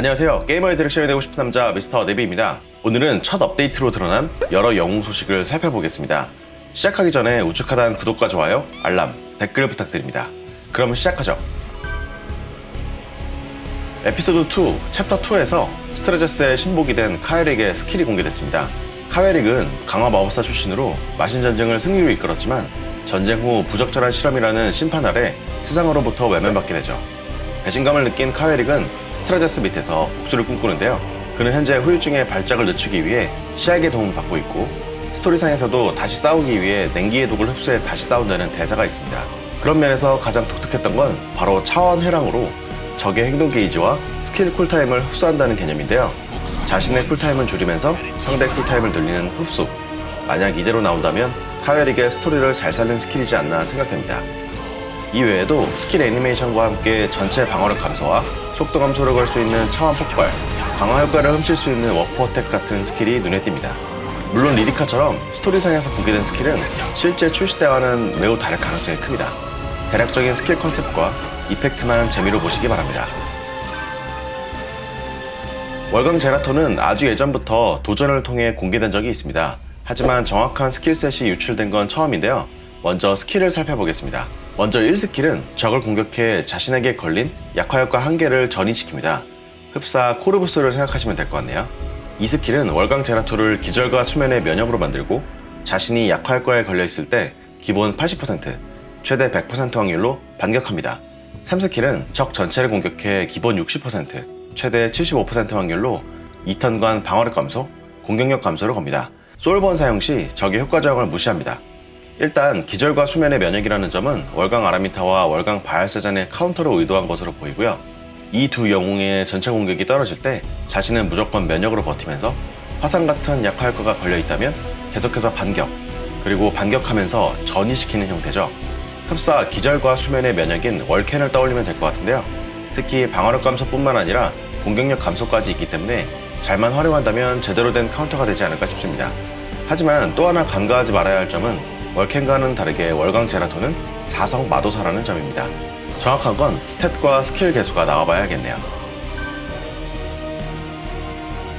안녕하세요. 게이머의 디렉션이 되고 싶은 남자 미스터 네비입니다. 오늘은 첫 업데이트로 드러난 여러 영웅 소식을 살펴보겠습니다. 시작하기 전에 우측 하단 구독과 좋아요, 알람, 댓글 부탁드립니다. 그럼 시작하죠. 에피소드 2, 챕터 2에서 스트레저스의 신복이 된 카에릭의 스킬이 공개됐습니다. 카에릭은 강화 마법사 출신으로 마신 전쟁을 승리로 이끌었지만 전쟁 후 부적절한 실험이라는 심판 아래 세상으로부터 외면받게 되죠. 배신감을 느낀 카에릭은 스트라제스 밑에서 복수를 꿈꾸는데요. 그는 현재 후유증의 발작을 늦추기 위해 시약의 도움을 받고 있고 스토리상에서도 다시 싸우기 위해 냉기의 독을 흡수해 다시 싸운다는 대사가 있습니다. 그런 면에서 가장 독특했던 건 바로 차원 해랑으로 적의 행동 게이지와 스킬 쿨타임을 흡수한다는 개념인데요. 자신의 쿨타임은 줄이면서 상대 쿨타임을 늘리는 흡수. 만약 이대로 나온다면 카웨릭의 스토리를 잘 살린 스킬이지 않나 생각됩니다. 이 외에도 스킬 애니메이션과 함께 전체 방어력 감소와 속도 감소를 걸 수 있는 차원 폭발, 강화 효과를 훔칠 수 있는 워프 어택 같은 스킬이 눈에 띕니다. 물론 리디카처럼 스토리상에서 공개된 스킬은 실제 출시 때와는 매우 다를 가능성이 큽니다. 대략적인 스킬 컨셉과 이펙트만 재미로 보시기 바랍니다. 월광 제라토는 아주 예전부터 도전을 통해 공개된 적이 있습니다. 하지만 정확한 스킬셋이 유출된 건 처음인데요. 먼저 스킬을 살펴보겠습니다. 먼저 1스킬은 적을 공격해 자신에게 걸린 약화효과 한 개를 전이시킵니다. 흡사 코르부스를 생각하시면 될 것 같네요. 2스킬은 월광 제라토를 기절과 수면의 면역으로 만들고 자신이 약화효과에 걸려있을 때 기본 80%, 최대 100% 확률로 반격합니다. 3스킬은 적 전체를 공격해 기본 60%, 최대 75% 확률로 2턴간 방어력 감소, 공격력 감소를 겁니다. 솔번 사용 시 적의 효과 저항을 무시합니다. 일단 기절과 수면의 면역이라는 점은 월광 아라미타와 월광 바알세잔의 카운터로 의도한 것으로 보이고요. 이 두 영웅의 전체 공격이 떨어질 때 자신은 무조건 면역으로 버티면서 화상 같은 약화 효과가 걸려 있다면 계속해서 반격, 그리고 반격하면서 전이시키는 형태죠. 흡사 기절과 수면의 면역인 월캔을 떠올리면 될 것 같은데요. 특히 방어력 감소뿐만 아니라 공격력 감소까지 있기 때문에 잘만 활용한다면 제대로 된 카운터가 되지 않을까 싶습니다. 하지만 또 하나 간과하지 말아야 할 점은 월캔과는 다르게 월광 제라토는 사성 마도사라는 점입니다. 정확한 건 스탯과 스킬 개수가 나와봐야겠네요.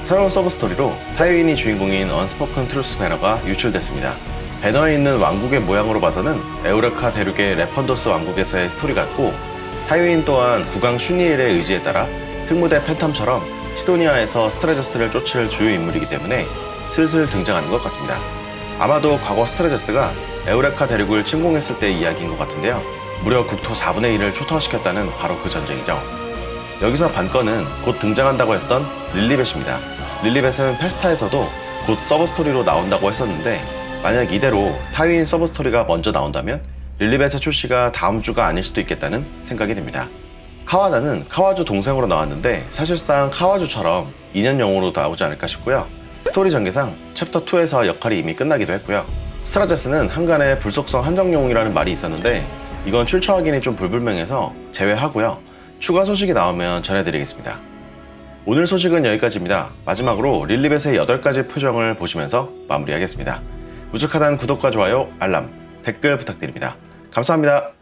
새로운 서브 스토리로 타이윈이 주인공인 언스포큰 트루스 배너가 유출됐습니다. 배너에 있는 왕국의 모양으로 봐서는 에우레카 대륙의 레펀도스 왕국에서의 스토리 같고 타이윈 또한 국왕 슈니엘의 의지에 따라 특무대 팬텀처럼 시도니아에서 스트레저스를 쫓을 주요 인물이기 때문에 슬슬 등장하는 것 같습니다. 아마도 과거 스트레저스가 에우레카 대륙을 침공했을 때의 이야기인 것 같은데요. 무려 국토 4분의 1을 초토화시켰다는 바로 그 전쟁이죠. 여기서 관건은 곧 등장한다고 했던 릴리벳입니다. 릴리벳은 페스타에서도 곧 서브 스토리로 나온다고 했었는데 만약 이대로 타윈 서브 스토리가 먼저 나온다면 릴리벳의 출시가 다음 주가 아닐 수도 있겠다는 생각이 듭니다. 카와나는 카와주 동생으로 나왔는데 사실상 카와주처럼 2년용으로 나오지 않을까 싶고요. 스토리 전개상 챕터 2에서 역할이 이미 끝나기도 했고요. 스트라제스는 한간에 불속성 한정용이라는 말이 있었는데 이건 출처 확인이 좀 불분명해서 제외하고요. 추가 소식이 나오면 전해드리겠습니다. 오늘 소식은 여기까지입니다. 마지막으로 릴리벳의 8가지 표정을 보시면서 마무리하겠습니다. 우측 하단 구독과 좋아요, 알람, 댓글 부탁드립니다. 감사합니다.